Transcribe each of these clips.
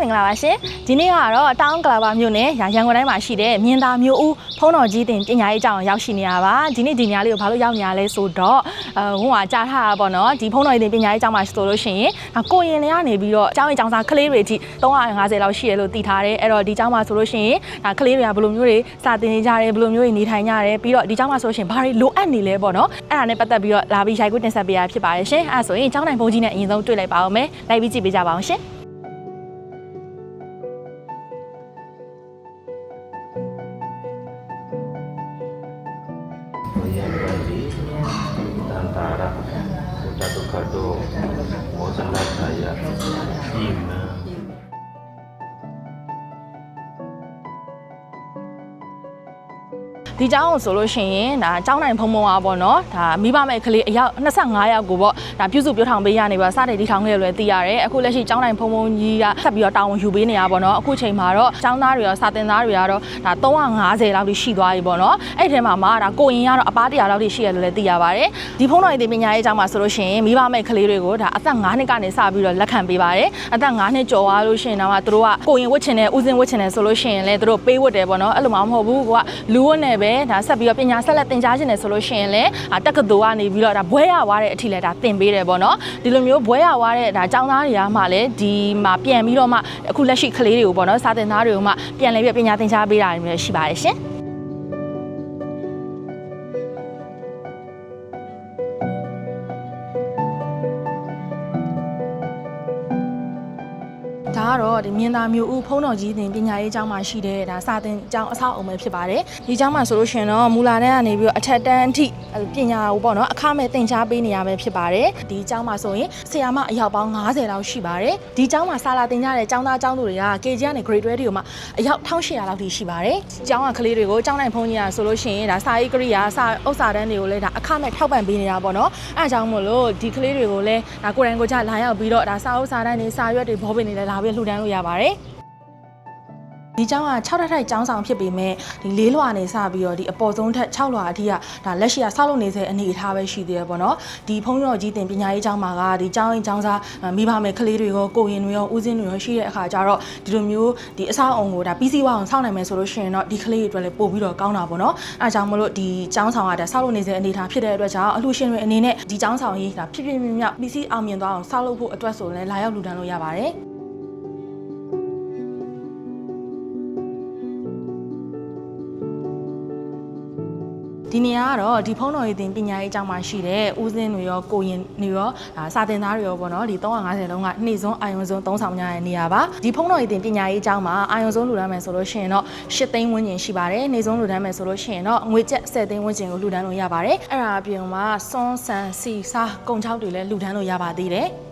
မင်္ဂလာပါရှင်ဒီနေ့ကတော့တောင်ကလာပါမြို့နယ်ရန်ကုန်တိုင်းမှာရှိတဲ့မြင်းသားမြို့ဦးဖုံးတော်ကြီးတင်ပညာရေးအကြောင်းရောက်ရှိနေရပါဒီနေ့ဒီညလေးကိုဘာလို့ရောက်နေရလဲဆိုတော့အဲဟိုကကြားထားတာပေါ့နော်ဒီဖုံးတော်ကြီးတင်ပညာရေးအကြောင်းမှာဆိုလို့ရှိရင်ဒါကိုရင်လေးကနေပြီးတော့အကြောင်းအကြောင်းစားကလေးတွေအထိ350လောက်ရှိရလို့သိထားတယ်အဲ့တော့ဒီအကြောင်းမှာဆိုလို့ရှိရင်ဒါကလေးတွေကဘယ်လိုမျိုးတွေစာသင်နေကြတယ်ဘယ်လိုမျိုးတွေနေထိုင်ကြတယ်ပြီးတော့ဒီအကြောင်းမှာဆိုလို့ရှိရင်ဘာတွေလိုအပ်နေလဲပေါ့နော်အဲ့ဒါနဲ့ပတ်သက်ပြီးတော့လာပြီးရိုက်ကူးတင်ဆက်ပေးရဖြစ်ပါတယ်ရှင်အဲ့ဒါဆိုရင်အကြောင်းတိုင်းဘုန်းကြီးနဲ့အရင်ဆုံးတွေ့လိုက်ပါအောင်မယ်လိုက်ပြီးကြည့်ပေးကြပါအောင်ရှင် တန်တာရသုတတု ဒီเจ้าကိုဆိုလို့ရှိရင်ဒါเจ้าနိုင်ဖုံဖုံပါပေါ့နော်ဒါမိဘမဲ့ကလေးအယောက်25ယောက်ကိုပေါ့ဒါပြုစုပြောထောင်ပေးရနေပါစတဲ့ဒီထောင်လေးလည်းသိရတယ်အခုလက်ရှိเจ้าနိုင်ဖုံဖုံကြီးကဆက်ပြီးတော့တာဝန်ယူပေးနေရပါတော့အခုချိန်မှာတော့เจ้าသားတွေရောစာတင်သားတွေကတော့ဒါ350လောက်ထိရှိသွားပြီပေါ့နော်အဲ့ဒီထဲမှာမှဒါကိုရင်ကတော့အပား100လောက်ထိရှိရလို့လည်းသိရပါတယ်ဒီဖုံတော်ရေးပညာရေးเจ้าမှာဆိုလို့ရှိရင်မိဘမဲ့ကလေးတွေကိုဒါအသက်9နှစ်ကနေစပြီးတော့လက်ခံပေးပါတယ်အသက်9နှစ်ကျော်သွားလို့ရှိရင်တော့သူတို့ကကိုရင်ဝတ်ချင်တဲ့ဦးစင်ဝတ်ချင်တဲ့ဆိုလို့ရှိရင်လည်းသူတို့ပေးဝတ်တယ်ပေါ့နော်အဲ့လိုမှမဟုတ်ဘူးကွာလူဝတ်နဲ့ ပဲဒါဆက်ပြီးတော့ပညာဆက်လက်သင်ကြားခြင်းတယ်ဆိုလို့ရှိရင်လည်းအာတက္ကသိုလ်ကနေပြီးတော့ဒါဘွဲရသွားတဲ့အထိလည်းဒါသင်ပေးတယ်ပေါ့နော်ဒီလိုမျိုးဘွဲရသွားတဲ့ဒါចောင်းသားတွေကမှလည်းဒီမှာပြန်ပြီးတော့မှအခုလက်ရှိကလေးတွေကိုပေါ့နော်စာသင်သားတွေကိုမှပြန်လဲပြီးပညာသင်ကြားပေးတာတွေမျိုးရှိပါတယ်ရှင် ဒါကတော့ဒီမြင်းသားမျိုးဦးဖုံးတော်ကြီးတင်ပညာရေးကျောင်းမှာရှိတဲ့ဒါစာသင်ကျောင်းအဆောက်အုံပဲဖြစ်ပါတယ်ဒီကျောင်းမှာဆိုလို့ရှိရင်တော့မူလာတန်းကနေပြီးတော့အထက်တန်းအထိအဲ့ပညာကိုပေါ့နော်အခမဲ့သင်ကြားပေးနေရပဲဖြစ်ပါတယ်ဒီကျောင်းမှာဆိုရင်ဆရာမအယောက်ပေါင်း90လောက်ရှိပါတယ်ဒီကျောင်းမှာစာလာသင်ကြားတဲ့ကျောင်းသားကျောင်းသူတွေက KG ကနေ grade 12တွေကိုမှအယောက်1800လောက်ထိရှိပါတယ်ကျောင်းကကလေးတွေကိုကျောင်းနိုင်ဖုံးကြီးอ่ะဆိုလို့ရှိရင်ဒါစာရေးကရိယာစာဥစ္စာတန်းတွေကိုလည်းဒါအခမဲ့ထောက်ပံ့ပေးနေတာပေါ့နော်အဲအကြောင်းမို့လို့ဒီကလေးတွေကိုလည်းဒါကိုယ်တိုင်ကိုယ်ကျလာရောက်ပြီးတော့ဒါစာဥစ္စာတန်းတွေစာရွက်တွေဘောပင်တွေလည်းလာပြီးလှူဒန်းလို့ရပါတယ်ဒီကျောင်းက6ထပ်ထိုက်ကျောင်းဆောင်ဖြစ်ပေမဲ့ဒီ၄လွှာနေစပြီးတော့ဒီအပေါ်ဆုံးထက်6လွှာအထိကဒါလက်ရှိကဆောက်လုပ်နေစေအနေအထားပဲရှိသေးတယ်ပေါ့နော်ဒီဖုံးတော်ကြီးတင်ပညာရေးကျောင်းမှာကဒီကျောင်းရင်ကျောင်းသားမိဘမဲ့ကလေးတွေရောကိုရင်တွေရောဦးစင်းတွေရောရှိတဲ့အခါကျတော့ဒီလိုမျိုးဒီအဆောက်အုံကိုဒါပြီးစီးဝအောင်ဆောက်နိုင်မယ်ဆိုလို့ရှိရင်တော့ဒီကလေးတွေအတွက်လည်းပို့ပြီးတော့ကောင်းတာပေါ့နော်အဲအကြောင်းမလို့ဒီကျောင်းဆောင်ကဒါဆောက်လုပ်နေစေအနေအထားဖြစ်တဲ့အတွက်ကြောင့်အလှူရှင်တွေအနေနဲ့ဒီကျောင်းဆောင်ကြီးဒါဖြစ်ဖြစ်မြမြပြီးစီးအောင်မြင်သွားအောင်ဆောက်လုပ်ဖို့အတွက်ဆိုရင်လည်းလာရောက်လှူဒန်းလို့ရပါတယ် ဒီနေရာကတော့ဒီဖုန်းတော်ရေးတင်ပညာရေးအကြောင်းမှာရှိတဲ့ဦးစင်းတွေရောကိုရင်တွေရောဒါစာတင်သားတွေရောပေါ့နော်ဒီ350လုံးကနှိမ့်စွန်းအာယုံစွန်းသုံးဆောင်ကြတဲ့နေရာပါဒီဖုန်းတော်ရေးတင်ပညာရေးအကြောင်းမှာအာယုံစွန်းလူတန်းမယ်ဆိုလို့ရှိရင်တော့8သိန်းဝန်းကျင်ရှိပါတယ်နှိမ့်စွန်းလူတန်းမယ်ဆိုလို့ရှိရင်တော့ငွေကျပ်10သိန်းဝန်းကျင်ကိုလူတန်းလို့ရပါတယ်အဲ့ဒါအပြင်မှာစွန်းဆန်စီစားကုန်ချောက်တွေလည်းလူတန်းလို့ရပါသေးတယ်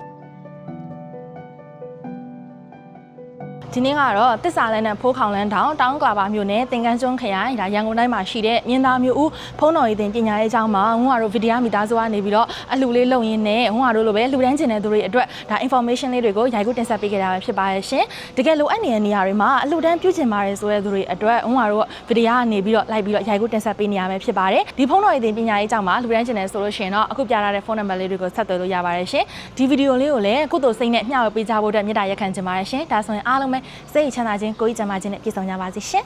ဒီနေ့ကတော့တစ္ဆာလန်းနဲ့ဖိုးခေါင်လန်းတောင်တောင်ကွာပါမြို့နယ်တင်ကန်းကျွန်းခရိုင်ဒါရန်ကုန်တိုင်းမှာရှိတဲ့မြင်းသားမြို့ဦးဖုံးတော်ရည်တင်ပညာရေးကျောင်းမှာဟိုကတော့ဗီဒီယိုမိသားစုကနေပြီးတော့အလှလေးလုပ်ရင်းနဲ့ဟိုကတော့လိုပဲလူတန်းကျင်တဲ့သူတွေအတွက်ဒါ information လေးတွေကိုရိုက်ကူးတင်ဆက်ပေးခဲ့တာပဲဖြစ်ပါရဲ့ရှင်တကယ်လိုအပ်နေတဲ့နေရာတွေမှာအလှတန်းပြုကျင်ပါတယ်ဆိုတဲ့သူတွေအတွက်ဟိုကတော့ဗီဒီယိုကနေပြီးတော့လိုက်ပြီးတော့ရိုက်ကူးတင်ဆက်ပေးနေရမယ်ဖြစ်ပါတယ်ဒီဖုံးတော်ရည်တင်ပညာရေးကျောင်းမှာလူတန်းကျင်တယ်ဆိုလို့ရှိရင်တော့အခုပြထားတဲ့ဖုန်းနံပါတ်လေးတွေကိုဆက်သွယ်လို့ရပါတယ်ရှင်ဒီဗီဒီယိုလေးကိုလည်းကုသိုလ်စိတ်နဲ့မျှဝေပေးကြဖို့အတွက်မေတ္တာရက်ခံချင်ပါတယ်ရှင်ဒါဆိုရင်အားလုံးပဲစိတ်ချမ်းသာခြင်းကိုယ်ကြီးကျန်းမာခြင်းနဲ့ပြည့်စုံကြပါစေရှင်